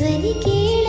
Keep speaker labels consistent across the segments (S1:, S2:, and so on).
S1: സ്വരിക്കേ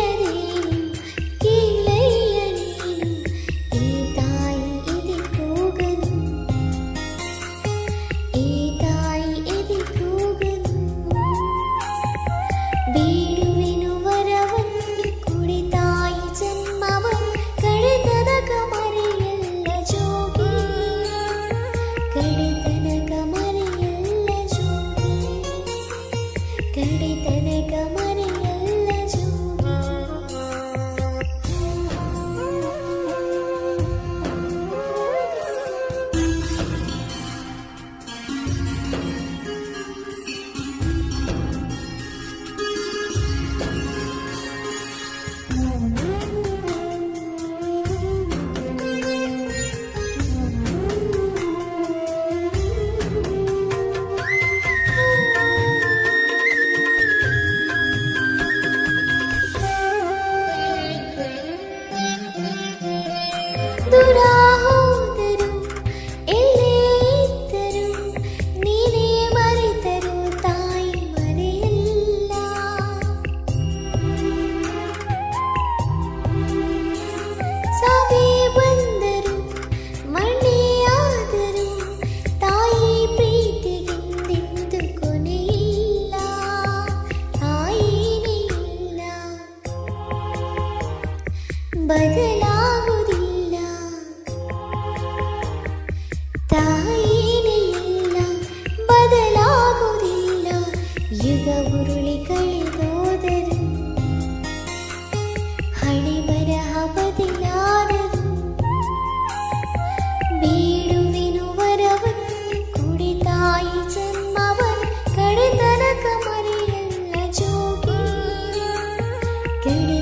S1: ബദലാകുന്നില്ല തായിനെയല്ല ബദലാകുന്നില്ല യുഗ ഉരുളികളെ ಹೋದರು ಹಳಿ ಬರಹ ಬದಲಾದರು ಬೀಳುವೆನು ವರವನ್ನು ಕುಡಿ ತಾಯಿ ಜನ್ಮವನ್ನು ಕಡೆತನಕ ಮರೆಯಲ್ಲ ಜೋಗಿ ಕಡೆ